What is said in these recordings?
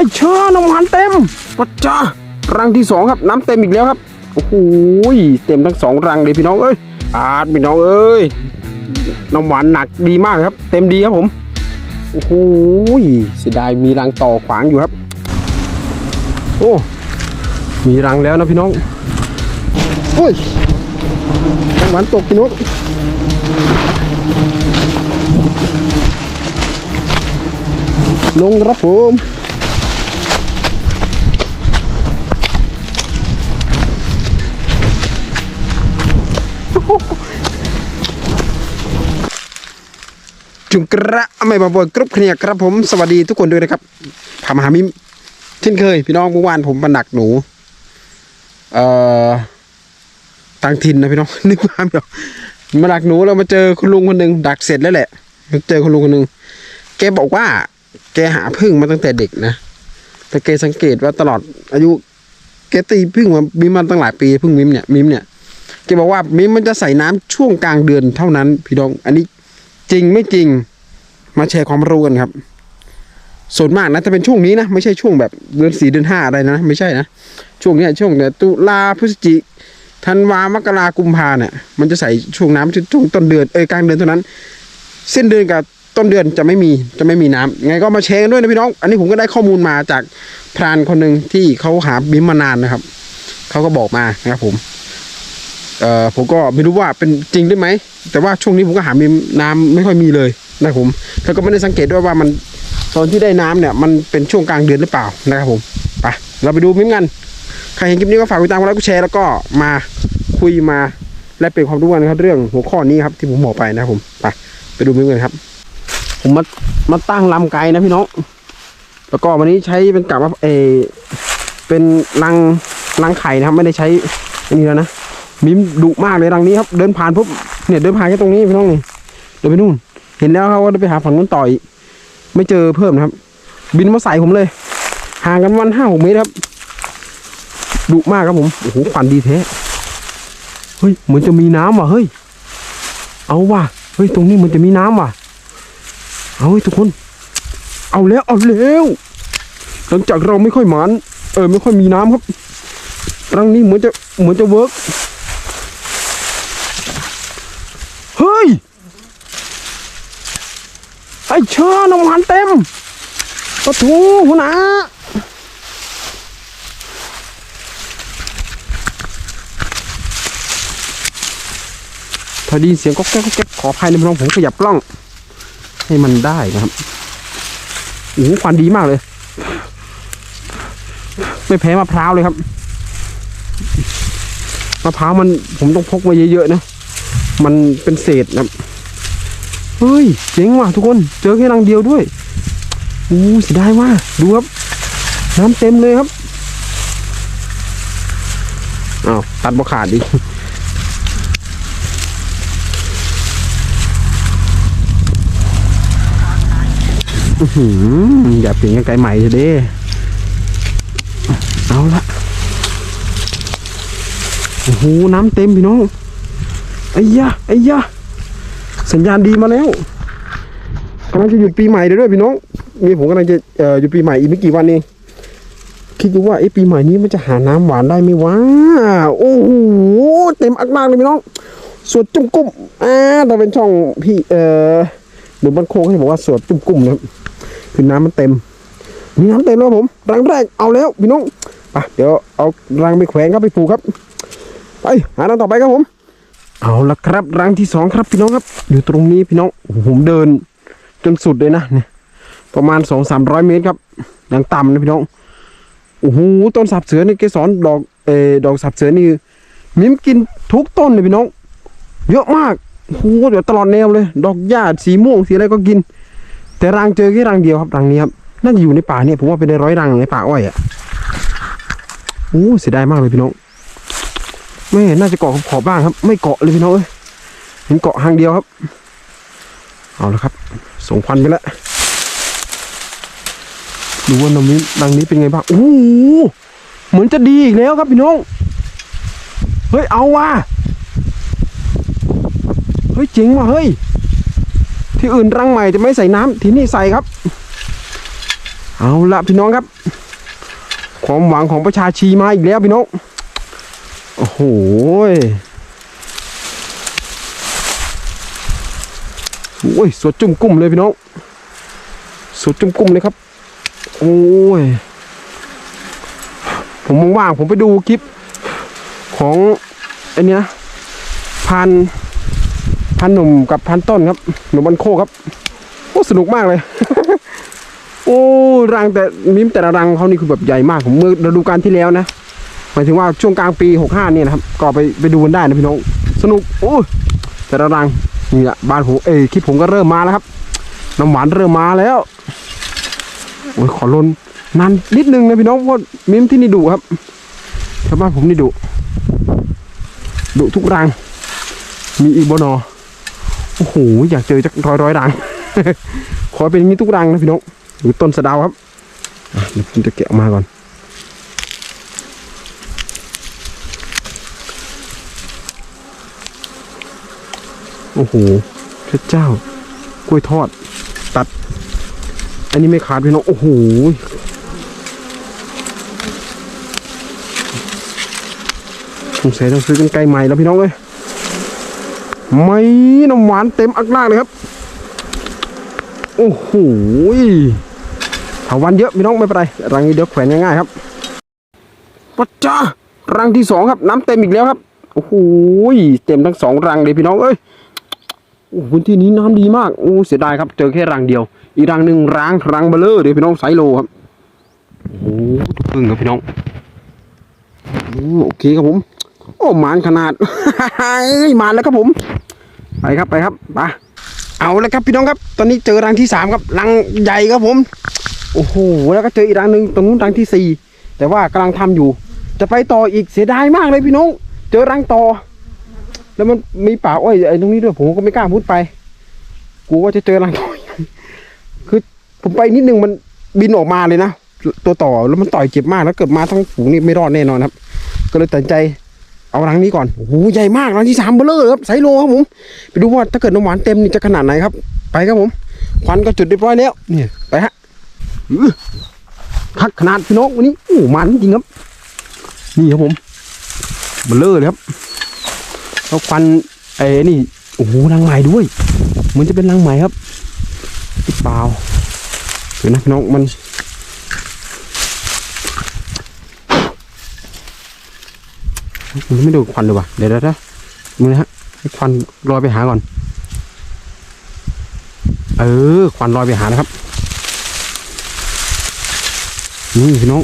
อ้เชื่อน้ำมันเต็มปัจจ้ารังที่สองครับน้ำเต็มอีกแล้วครับโอ้โหเต็มทั้งสองรังเลยพี่น้องเอ้ยอาดพี่น้องเอ้ยน้ำหวานหนักดีมากครับ เต็มดีครับผมโอ้โหเสียดายมีรังต่อขวางอยู่ครับ โอ้มีรังแล้วนะพี่น้องโอ้ยน้ำหวานตกพี่น้องลงครับผม จุงกระไม่บาบอยกรุ๊ปเคลียครับผมสวัสดีทุกคนด้วยนะครับพามาหามิมเช่นเคย พี่น้องเมื่อวานผมมาดักหนู เอ่อต่างถิ่นนะพี่น้องนึกว่าแบบมาดักหนูเรามาเจอคุณลุงคนหนึ่งดักเสร็จแล้วแหละเจอคุณลุงคนหนึ่งแกบอกว่า แกหาพึ่งมาตั้งแต่เด็กนะแต่แกสังเกตว่าตลอดอายุแกตีพึ่งมามิมมาตั้งหลายปีพึ่งมิมเนี่ยมิมเนี่ยแกบอกว่ามิมมันจะใส่น้ำช่วงกลางเดือนเท่านั้น พี่น้อง อันนี้จริงไม่จริง มาแชร์ความรู้กันครับ ส่วนมากนะจะเป็นช่วงนี้นะ ไม่ใช่ช่วงแบบเดือนสี่เดือนห้าอะไรนะ ไม่ใช่นะ ช่วงเนี้ยช่วงเนี่ยตุลาพฤศจิธันวามกรากุมภาเนี่ยมันจะใส่ช่วงน้ำช่วงต้นเดือนเอ้ยกลางเดือนเท่านั้น สิ้นเดือนกับต้นเดือนจะไม่มีจะไม่มีน้ำไงก็มาแชร์กันด้วยนะพี่น้อง อันนี้ผมก็ได้ข้อมูลมาจากพรานคนหนึ่งที่เขาหาบิมมานานนะครับเขาก็บอกมานะครับผมเอ่อผมก็ไม่รู้ว่าเป็นจริงได้ไหมแต่ว่าช่วงนี้ผมก็หาบิมน้ำไม่ค่อยมีเลย นะครับผมแล้วก็ไม่ได้สังเกตด้วยว่ามันตอนที่ได้น้ำเนี่ยมันเป็นช่วงกลางเดือนหรือเปล่านะครับผมไปเราไปดูมิ้มกันใครเห็นคลิปนี้ก็ฝากกดติดตามกดไลค์กดแชร์แล้วก็มาคุยมาและเปลี่ยนความรู้กันครับเรื่องหัวข้อนี้ครับที่ผมบอกไปนะครับผมไปไปดูมิ้มกันครับ ผมมามาตั้งลำไกลนะพี่น้องแล้วก็วันนี้ใช้เป็นกับว่าเออเป็นรังรังไข่นะครับ ไม่ได้ใช้อันนี้แล้วนะมิมดุมากเลยรังนี้ครับ เดินผ่านปุ๊บเนี่ยเดินผ่านแค่ตรงนี้พี่น้องนี่เดินไปนู่น เห็นแล้วเขาว่าไปหาฝั่งนู้นต่อยไม่เจอเพิ่มนะครับ บินมาใส่ผมเลย ห่างกันวันห้าหกเมตรครับดุมากครับผมโอ้โหควันดีแท้เฮ้ยเหมือนจะมีน้ำว่ะเฮ้ย เอาว่ะเฮ้ยตรงนี้เหมันจะมีน้ำว่ะ เอาเฮ้ยทุกคน เอาแล้วเอาแล้วหลังจากเราไม่ค่อยหมันเออไม่ค่อยมีน้ำครับรังนี้เหมือนจะเหมือนจะเวิร์กเฮ้ย ไอ้เชื่อน้ำมันเต็มปะทูหัวหนาถ้าดีเสียงก็แก๊กก็แก๊กขออภัยในพี่น้องผมขยับกล้อง ให้มันได้นะครับโอ้ควันดีมากเลย ไม่แพ้มะพร้าวเลยครับมะพร้าวมันผมต้องพกมาเยอะๆนะ มันเป็นเศษนะครับ เฮ้ยเจ๋งว่ะทุกคน เจอแค่รังเดียวด้วยอู้เสียดายว่ะดูครับ น้ำเต็มเลยครับอ้าวตัดบ่ขาดดิอื้อหืออย่าเปลี่ยนกันไกลใหม่เถอะเด้เอาละโอ้โหน้ำเต็มพี่น้องไอ้ยะไอ้ยะ สัญญาณดีมาแล้วกำลังจะหยุดปีใหม่เดี๋ยด้วยพี่น้อง มีผมกำลังจะหยุดปีใหม่อีกไม่กี่วันเองคิดดูว่าไอ้ปีใหม่นี้มันจะหาน้ำหวานได้ไหมวะโอ้โหเต็มอักมากเลยพี่น้องสวดจุ่มกุ้มอ่าแต่เป็นช่องพี่เอ่อหนุ่มบ้านโค้งให้บอกว่าสวดจุ่มกุ้มนะครับคือน้ำมันเต็ม มีน้ำเต็มแล้วผมรังแรกเอาแล้วพี่น้องไปเดี๋ยวเอารังไปแขวนครับไปปลูกครับไปหารังต่อไปครับผม เอาละครับรังที่สองครับพี่น้องครับ อยู่ตรงนี้พี่น้องโอ้โหผมเดินจนสุดเลยนะเนี่ยประมาณสองสามร้อยเมตรครับอย่างต่ำนะพี่น้องโอ้โหต้นสับเสือนี่เกสรดอกเอดอกสับเสือนี่มิมกินทุกต้นเลยพี่น้อง เยอะมากโอ้โหเดี๋ยวตลอดแนวเลย ดอกหญ้าสีม่วงสีอะไรก็กิน แต่รังเจอแค่รังเดียวครับรังนี้ครับน่าจะอยู่ในป่าเนี่ยผมว่าเป็นในร้อยรังในป่าอ้อยอะโอ้เสียดายมากเลยพี่น้อง ไม่น่าจะเกาะขอบบ้างครับ ไม่เกาะเลยพี่น้องเอ้ยเห็นเกาะหางเดียวครับ เอาละครับ ส่งควันไปแล้วดูว่าน้ำนี้ดังนี้เป็นไงบ้างโอ้โหเหมือนจะดีอีกแล้วครับพี่น้อง เฮ้ยเอาว่ะเฮ้ยจริงว่ะเฮ้ย ที่อื่นรังใหม่จะไม่ใส่น้ำที่นี่ใส่ครับ เอาละพี่น้องครับ ความหวังของประชาชีมาอีกแล้วพี่น้อง โอ้โหยโอ้ยสวดจุ่มกุ้มเลยพี่น้องสวดจุ่มกุ้มเลยครับ โอ้ย ผมว่างผมไปดูคลิป ของไอ้นี่นะพันพันหนุ่มกับพันต้นครับหนุ่มบันโคครับโอ้สนุกมากเลย โอ้รังแต่มิมแต่ละรังเขานี่คือแบบใหญ่มากผมเมื่อฤดูกาลที่แล้วนะ มายถึงว่าช่วงกลางปีหกห้าเนี่ยนะครับ ก็ไปไปดูกันได้นะพี่น้อง สนุกโอ้แต่ละรังนี่แหละบ้านผมเอ้คลิปผมก็เริ่มมาแล้วครับ น้ำหวานเริ่มมาแล้วโอ้ยขอลนนานนิดนึงนะพี่น้องเพราะมิมที่นี่ดุครับชาวบ้านผมนี่ดุดุทุกรัง มีอีกบนอโอ้โหอยากเจอจักร้อยร้อยรัง ขอเป็นอย่างนี้ทุกรังนะพี่น้องหรือต้นสะดาวครับเดี๋ยวผมจะแกะออกมาก่อน โอ้โหพระเจ้ากล้วยทอด ตัด อันนี้ไม่ขาดพี่น้องโอ้โหผมเสียต้องซื้อกันไกลใหม่แล้วพี่น้องเอ้ยไม่น้ำหวานเต็มอักลากเลยครับ โอ้โหถาวันเยอะพี่น้องไม่เป็นไรรังนี้เดี๋ยวแขวนง่ายๆครับปัจจ้ารังที่สองครับ น้ำเต็มอีกแล้วครับ โอ้โหเต็มทั้งสองรังเลยพี่น้องเอ้ย โอ้พื้นที่นี้น้ำดีมากโอ้เสียดายครับ เจอแค่รังเดียว อีกรังหนึ่งร้างรังเบลเลอร์เดี๋ยวพี่น้องไซโลครับโอ้ทุกพึ่งครับพี่น้องโอโอเคครับผม โอ้หมานขนาดหมานแล้วครับผม ไปครับไปครับไปเอาแล้วครับพี่น้องครับ ตอนนี้เจอรังที่สามครับรังใหญ่ครับผม โอ้โหแล้วก็เจออีกรังหนึ่งตรงนู้นรังที่สี่แต่ว่ากำลังทำอยู่ จะไปต่ออีกเสียดายมากเลยพี่น้อง เจอรังต่อ แล้วมันมีป่าอ้อยไอ้ตรงนี้ด้วยผมก็ไม่กล้าพูดไปกูว่าจะเจอรังต่ออีกคือผมไปนิดนึงมันบินออกมาเลยนะตัวต่อแล้วมันต่อยเจ็บมากแล้วเกิดมาทั้งฝูงนี่ไม่รอดแน่นอนครับ ก็เลยตัดใจเอารังนี้ก่อนโอ้โหใหญ่มากรังที่สามเบลเลอร์ครับไซโลครับผมไปดูว่าถ้าเกิดน้ำหวานเต็มนี่จะขนาดไหนครับ ไปครับผมควันก็จุดเรียบร้อยแล้วเนี่ยไปฮะคักขนาดพี่น้องวันนี้โอ้มันจริงครับ นี่ครับผมเบลเลอร์เลยครับ แล้วควันไอ้นี่โอ้โหรังใหม่ด้วย เหมือนจะเป็นรังใหม่ครับเปล่าเดี๋ยวนะน้องมันมันไม่ดูควันเลยว่ะเดี๋ยวเดี๋ยวเดี๋ยวมึงนะฮะให้ควันลอยไปหาก่อน เออ ควันลอยไปหานะครับนี่พี่น้อง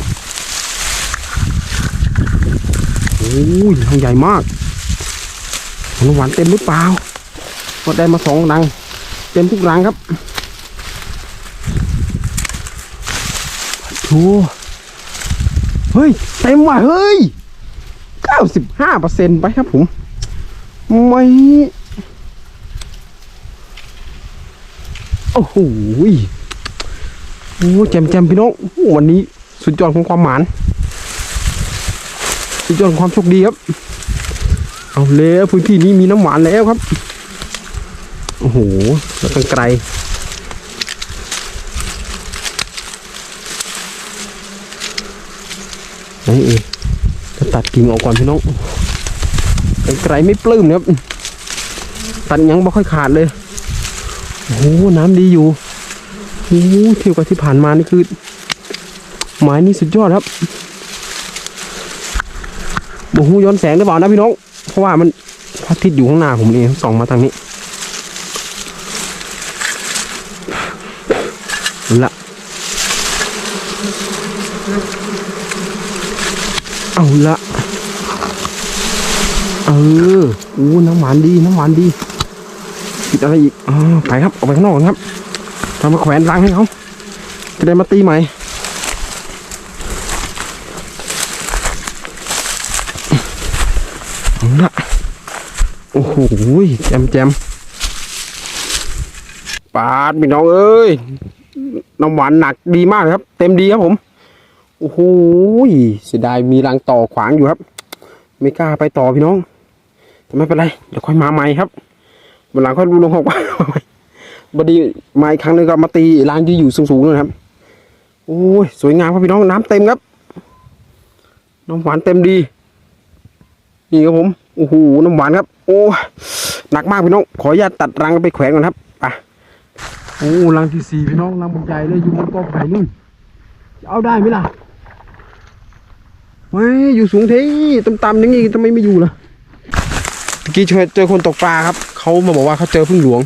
โอ้ยทางใหญ่มาก น้ำหวานเต็มหรือเปล่าก็ได้มาสองรัง เต็มทุกรังครับโธ่เฮ้ย เต็มว่ะเฮ้ยเก้าสิบห้าเปอร์เซ็นไปครับผม ไม่ โอ้โหโอ้แจมแจมพี่น้องวันนี้สุดยอดของความหมานสุดยอดของความโชคดีครับ เอาแล้วพื้นที่นี้มีน้ำหวานแล้วครับ โอ้โหแล้วกันไกล นี่เองจะตัดกิ่งออกก่อนพี่น้องไกลไม่ปลื้มนะครับ ตัดยังไม่ค่อยขาดเลย โอ้โห น้ำดีอยู่โอ้โหเทียบกับที่ผ่านมานี่คือ ไม้นี่สุดยอดครับโอ้โหย้อนแสงหรือเปล่านะพี่น้อง เพราะว่ามันพระอาทิตย์อยู่ข้างหน้าผมเองส่องมาทางนี้ละเอาละเอออู้น้ำหวานดีน้ำหวานดีปิดอะไรอีกอ๋อไปครับออกไปข้างนอกครับทำมาแขวนรังให้เขาจะได้มาตีใหม่ อะโอ้โหแจมแจมปาดพี่น้องเอ้ยน้ำหวานหนักดีมากครับ เต็มดีครับผม โอ้โหเสียดายมีรังต่อขวางอยู่ครับ ไม่กล้าไปต่อพี่น้องแต่ไม่เป็นไรเดี๋ยวค่อยมาใหม่ครับวันหลังค่อยดูลงหกว่าบดีมาอีกครั้งหนึงก็มาตีรังที่อยู่สูงๆนะครับโอ้ยสวยงามครับพี่น้องน้ำเต็มครับน้ำหวานเต็มดีนี่ครับผม โอ้โหน้ำหวานครับ โอ้หนักมากพี่น้อง ขออนุญาตตัดรังไปแขวนก่อนครับไปโอ้รังที่สี่พี่น้องรังบกใหญ่เลยอยู่บนกอไผ่นู่นจะเอาได้ไหมล่ะเฮ้ยอยู่สูงเท่ต่ำๆอย่างนี้ทำไมไม่อยู่ล่ะเมื่อกี้เจอเจอคนตกปลาครับเขามาบอกว่าเขาเจอพึ่งหลวง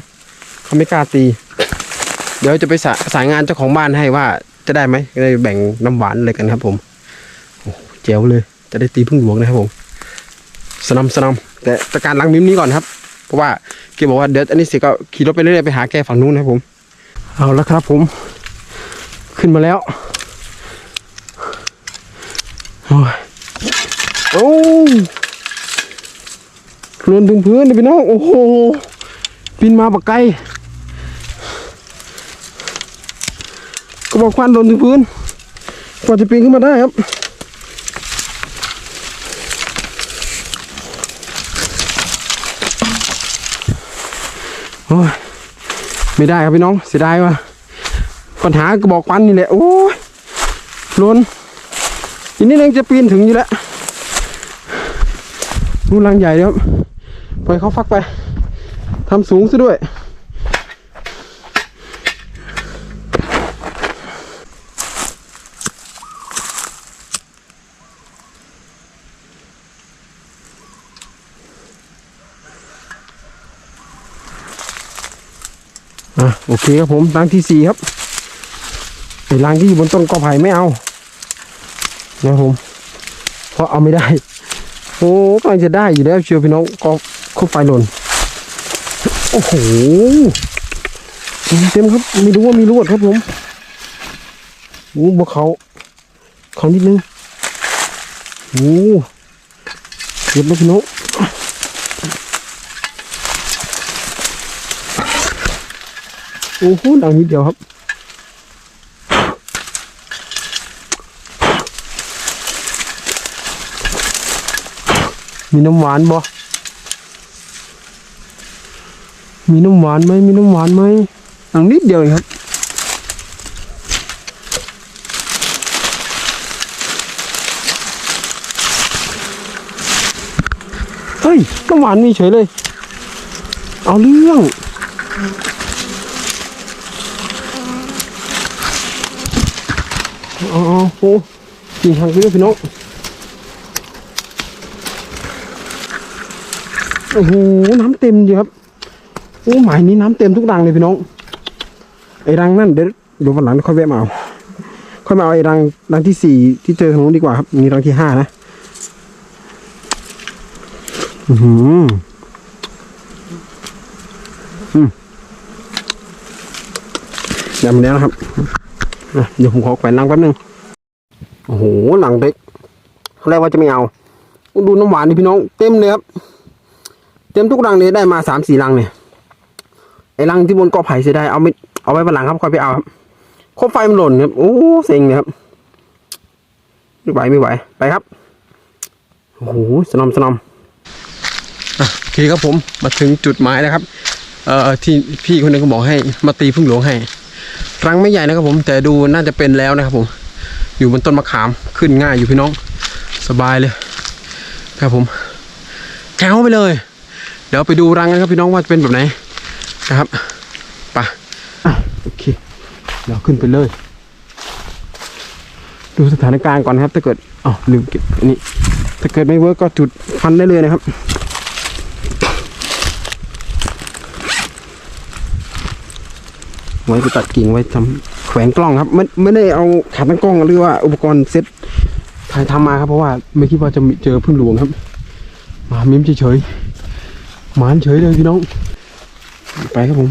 เขาไม่กล้าตี เดี๋ยวจะไปสาสายงานเจ้าของบ้านให้ว่าจะได้ไหมจะได้แบ่งน้ำหวานอะไรกันครับผมโอ้โหเจ๋วเลย จะได้ตีพึ่งหลวงนะครับผม สนำสนำแต่แต่การล้างมิ้มนี้ก่อนครับ เพราะว่าเกบอกว่าเดี๋ยวอันนี้เสร็จก็ขี่รถไปเรื่อยๆไปหาแกฝั่งนู้นนะผม เอาแล้วครับผม ขึ้นมาแล้ว โอ้ยโอ้ลนถึงพื้นเลยพี่น้อง โอ้โหปีนมาปากไกลก็บอกควันล่นถึงพื้นกว่าจะปีนขึ้นมาได้ครับ โอ้ยไม่ได้ครับพี่น้องเสียดายว่ะปัญหากระบอกควันนี่แหละโอ้ยล้นอีกนิดนึงจะปีนถึงอยู่แล้วนู่นรังใหญ่เลยครับปล่อยเขาฟักไปทำสูงซะด้วย อะโอเคครับผมรังที่สี่ครับไอ้รังที่อยู่บนต้นกอไผ่ไม่เอานะครับผมเพราะเอาไม่ได้โอ้กำลังจะได้อยู่แล้วเชียวพี่น้องก็คบไฟหล่นโอ้โหเต็มครับไม่รู้ว่ามีรวดครับผมโอ้บวเขาเขานิดนึงโอ้เก็บแล้วพี่น้อง โอ้โหดังนิดเดียวครับมีน้ำหวานบ่ มีน้ำหวานไหม มีน้ำหวานไหมดังนิดเดียวเอครับ เฮ้ย น้ำหวานมีเฉยเลย เอาเรื่อง อ๋อโอ้กินทางพี่ด้วยพี่น้องโอ้โหน้ำเต็มดีครับโอ้หมายนี้น้ำเต็มทุกรังเลยพี่น้องไอ้รังนั่นเดี๋ยวเดี๋ยววันหลังค่อยแวะมาเอาค่อยมาเอาไอ้รังรังที่สี่ที่เจอทางนู้นดีกว่าครับมีรังที่ห้านะอือหืออืมได้มาแล้วนะครับ เดี๋ยวผมขอแขวนรังแป๊บนึงโอ้โหหลังเล็กเขาแรกว่าจะไม่เอาดูน้ำหวานนี่พี่น้องเต็มเลยครับ เต็มทุกรังเลยได้มาสามสี่รังเนี่ยไอ้รังที่บนกอไผ่เสียดายเอาไม่เอาไว้วันหลังครับค่อยไปเอาครับโคบไฟมันหล่นครับโอ้เซ็งเลยครับไม่ไหวไม่ไหวไปครับโอ้โหสนอมสนอมอะโอเคครับผมมาถึงจุดหมายแล้วครับ เอ่อที่พี่คนหนึงก็บอกให้มาตีพึ่งหลวงให้ รังไม่ใหญ่นะครับผมแต่ดูน่าจะเป็นแล้วนะครับผม อยู่บนต้นมะขามขึ้นง่ายอยู่พี่น้องสบายเลย ครับผมแก้วไปเลย เดี๋ยวไปดูรังกันครับพี่น้องว่าจะเป็นแบบไหนนะครับไปะโอเคเดี๋ยวขึ้นไปเลย ดูสถานการณ์ก่อนนะครับ ถ้าเกิดอ๋อลืมเก็บอันนี้ถ้าเกิดไม่เวิร์กก็จุดฟันได้เลยนะครับ ไว้ไปตัดกิ่งไว้ทำแขวนกล้องครับ ไม่ไม่ได้เอาขาตั้งกล้องหรือว่าอุปกรณ์เซ็ตถ่ายทำมาครับเพราะว่าไม่คิดว่าจะเจอพึ่งหลวงครับ มามิ้มเฉยๆหมานเฉยเลยพี่น้อง ไปครับผม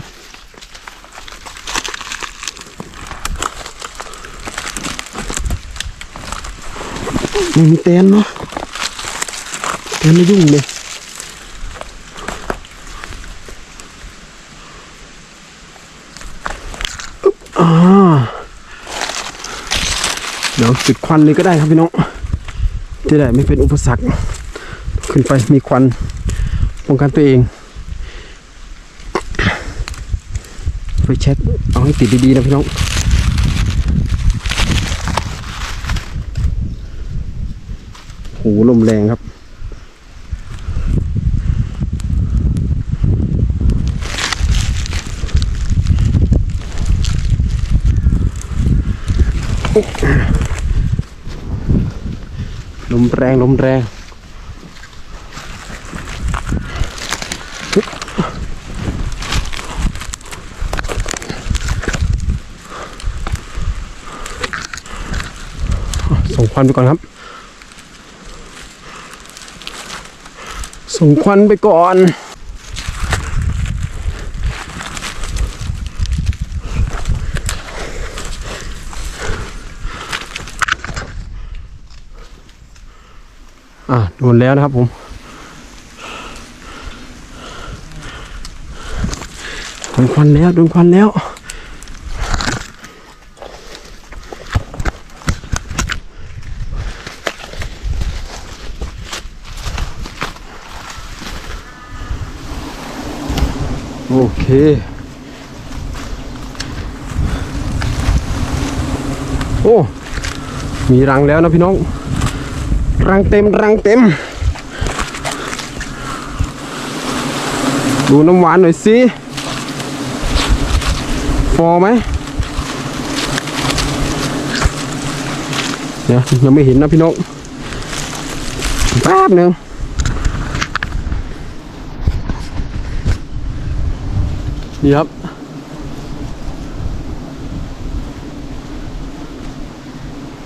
ไม่มีเตนเนาะเตนไม่ยุ่งเลย ยวจุดควันเลยก็ได้ครับพี่น้องจะได้ไม่เป็นอุปสรรค ขึ้นไปมีควันป้องกันตัวเองไปเช็ดเอาให้ติดดีๆนะพี่น้องโหลมแรงครับโอ้ มแรงลมแรงส่งควันไปก่อนครับ ส่งควันไปก่อน อะโดนแล้วนะครับผม โดนควันแล้ว โดนควันแล้วโอเค โอ้ มีรังแล้วนะพี่น้อง รังเต็มรังเต็ม ดูน้ำหวานหน่อยสิฟอไหมเดี๋ยวยังไม่เห็นนะพี่น้องแป๊บหนึ่งนี่ครับ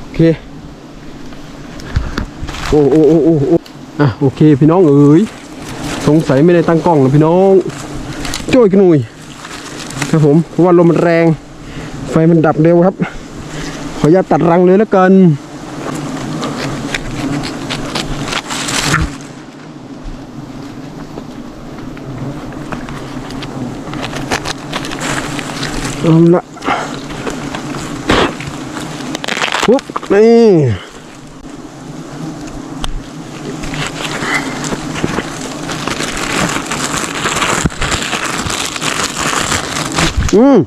โอเค โอ้โอ้โอ้โอ้โอ้อะโอเคพี่น้องเอ๋ยสงสัยไม่ได้ตั้งกล้องนะพี่น้องโจ้ยกนหน่ยครับผมเพราะว่าลมมันแรง ไฟมันดับเร็วครับ ขออนุญาตตัดรังเลยแล้วกันเอาละปุ๊บนี่ อืม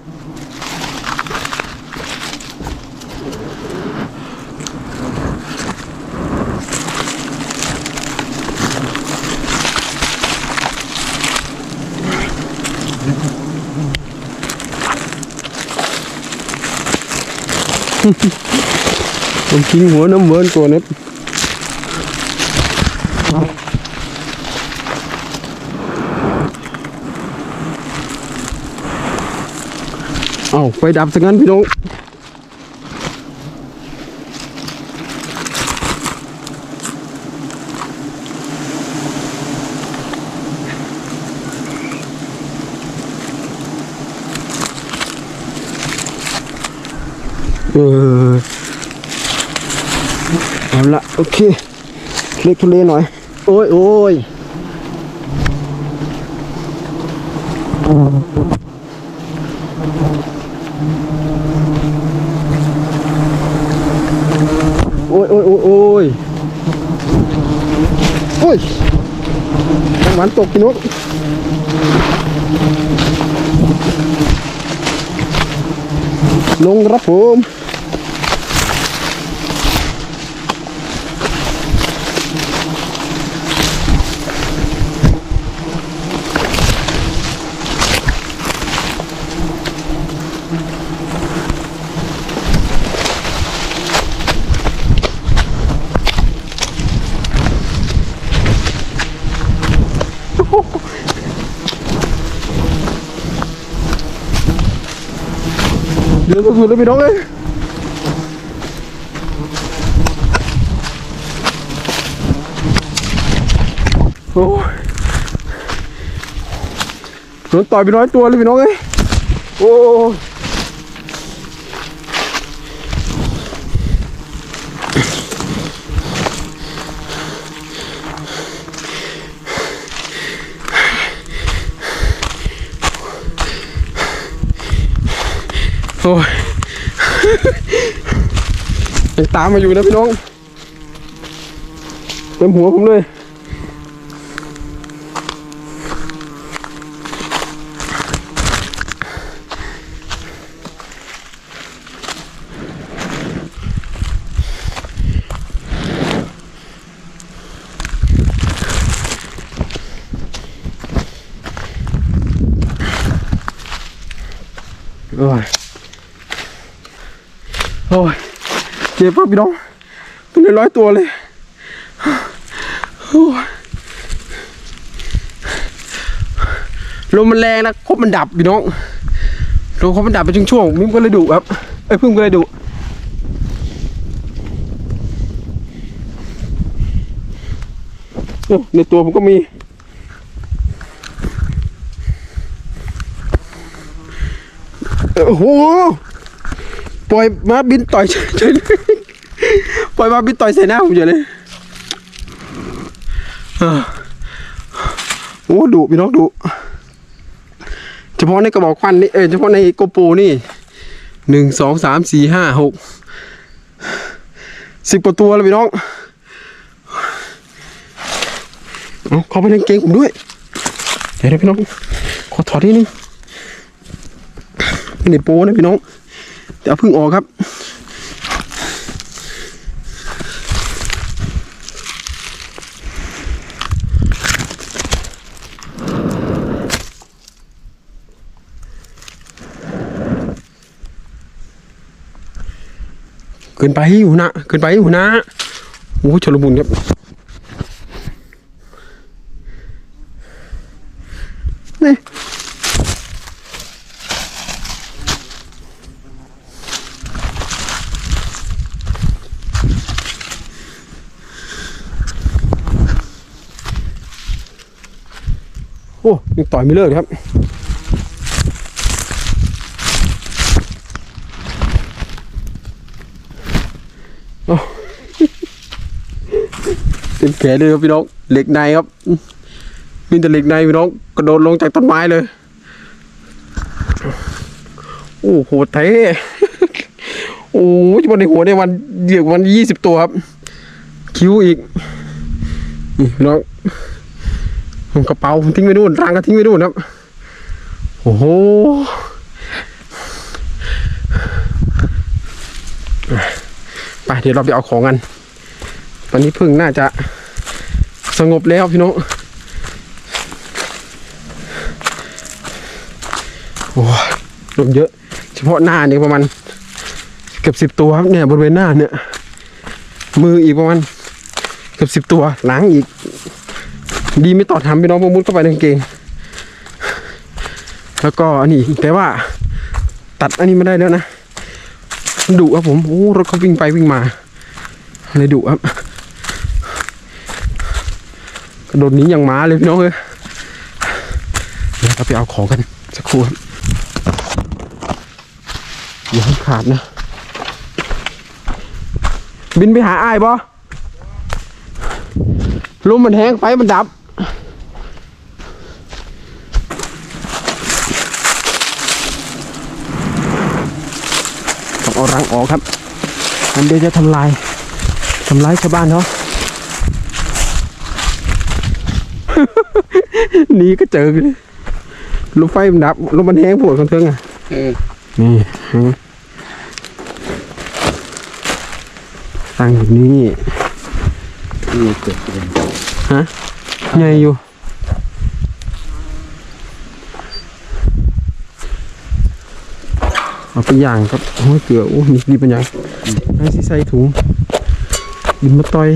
ผมทิ้งหัว เอาไฟดับสักงั้นพี่น้องเออเอาละโอเคเล็กทุเลหน่อย โอ้ยโอ้ยโอ้ยโอ้ยโอ้ยโอ้ยโอ้ ยน้ำหวานตกกินกลงครับผม เดือดสุดๆเลยพี่น้องเอ้ยโอ้ยโดนต่อยไปน้อยตัวเลยพี่น้องเอ้ยโอ้ โอ้ยยังตามมาอยู่นะพี่น้องเต็มหัวผมเลย เจ็บป่ะพี่น้องเป็นร้อยตัวเลยลมมันแรงนะคบมันดับพี่น้องลมคบมันดับไปช่วงๆมิมก็เลยดุครับไอ้ยพึ่งก็เลยดุในตัวผมก็มี โอ้โห ปล่อยมาบินต่อยเฉยๆเลย ปล่อยมาบินต่อยใส่หน้าผมเฉยเลยออโอ้ดุพี่น้องดุเฉพาะในกระบอกควันนี่เออเฉพาะในโกโปรนี่หนึ่งสองสามสี่ห้าหกสิบกว่าตัวแล้วพี่น้องเอาเข้าไปในกางเกงผมด้วยเดี๋ยวพี่น้องขอถอดนิดนึงไม่โป้นะพี่น้องแต่เอาพึ่งออกครับ กินไปหัวหน้าเกินไปหัวหน้าโอ้โหชลบุญครับนี่โอ้ยังต่อยไม่เลิกครับ เป็นแผลเลยครับพี่น้องเหล็กในครับมีแต่เหล็กในพี่น้องกระโดดลงจากต้นไม้เลย โอ้โหเท่โอ้ยวันในหัวในวันเดียววันยี่สิบตัวครับ คิ้วอีกนี่พี่น้องผมกระเป๋าผมทิ้งไว้นู่นรังก็ทิ้งไว้นู่นครับ โอ้โหไปเดี๋ยวเราไปเอาของกัน ตอนนี้พึ่งน่าจะ สงบแล้วพี่น้องโอ้ลมเยอะ เฉพาะหน้านี่ประมาณเกือบสิบตัวครับเนี่ยบริเวณหน้าเนี่ย มืออีกประมาณเกือบสิบตัวหลังอีก ดีไม่ต่อทำพี่น้องพมุดเข้าไปในกางเกง แล้วก็อันนี้แต่ว่าตัดอันนี้ไม่ได้แล้วนะดุครับผมโอ้รถเขาวิ่งไปวิ่งมาเลยดุครับ โดดหนีอย่างหม้าเลยพี่น้องเลยเดี๋ยวเราไปเอาของกันสักครู่ครับอย่าให้ขาดนะ บินไปหาอ้ายบอลมมันแห้งไฟมันดับต้องเอารังออกครับมันเดี๋ยวจะทำลายทำลายชาวบ้านเขา นีก็เจอเลยลมไฟมันดับลมมันแห้งปวดกันเทิงอะเออนี่ฮะตั้งอยู่นี่นี่เกิดเป็นฮะใหญ่อยู่เอาไปย่างครับโอ้ยเกลือโอ้ยมีดีเป็นยังให้สิใส่ถุงดินมาต่อย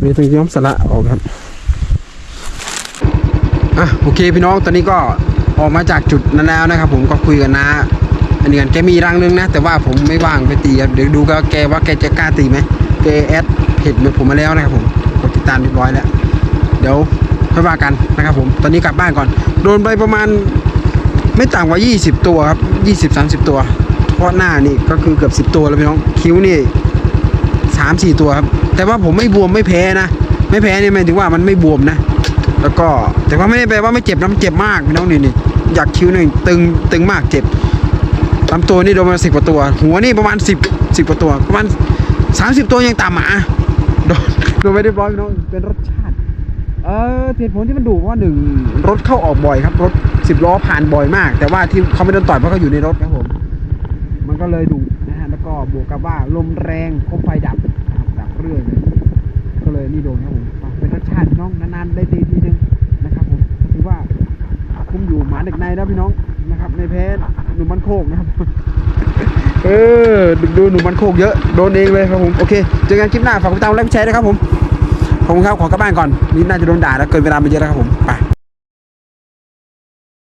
เรียต้องย้อมสละออกครับ อะโอเคพี่น้องตอนนี้ก็ออกมาจากจุดนั้นแล้วนะครับ ผมก็คุยกันนะอันนี้กันแกมีรังนึงนะ แต่ว่าผมไม่ว่างไปตีครับเดี๋ยวดูก็แกว่าแกจะกล้าตีไหมแกแอดเพจผมมาแล้วนะครับผมกดติดตามเรียบร้อยแล้ว เดี๋ยวค่อยว่ากันนะครับผมตอนนี้กลับบ้านก่อน โดนไปประมาณไม่ต่ำกว่า 20 ตัวครับ 20 30 ตัว เพราะหน้านี่ก็คือเกือบ10 ตัวแล้วพี่น้องคิ้วนี่สามสี่ตัวครับแต่ว่าผมไม่บวมไม่แพ้นะ ไม่แพ้นี่หมายถึงว่ามันไม่บวมนะ แล้วก็แต่ว่าไม่ได้แปลว่าไม่เจ็บนะมันเจ็บมากพี่น้องนี่นี่อยากคิ้วหนึ่งตึงตึงมากเจ็บลำตัวนี่โดนมาสิบกว่าตัว หัวนี่ประมาณสิบสิบกว่าตัวประมาณสามสิบตัวยังต่ำอะโดนโดนไปเรียบร้อยพี่น้องเป็นรสชาติเออเหตุผลที่มันดุเพราะว่าหนึ่งรถเข้าออกบ่อยครับรถสิบล้อผ่านบ่อยมาก แต่ว่าที่เขาไม่โดนต่อยเพราะเขาอยู่ในรถครับผม มันก็เลยดุนะฮะแล้วก็บวกกับว่าลมแรงคบไฟดับดับเรื่อยเลยก็เลยนี่โดนครับผม เป็นรสชาติพี่น้องนานๆได้ดีทีนึงนะครับผมถือว่าคุ้มอยู่หมาเด็กในแล้วพี่น้องนะครับในแพจหนุ่มมันโคกนะครับเออดูหนุ่มมันโคกเยอะโดนเองเลยครับผมโอเคเจอกันคลิปหน้าฝากติดตามและแชร์ด้วยครับผมขอบคุณครับขอกลับบ้านก่อนนี่น่าจะโดนด่าแล้วเกินเวลาไปเยอะแล้วครับผมไป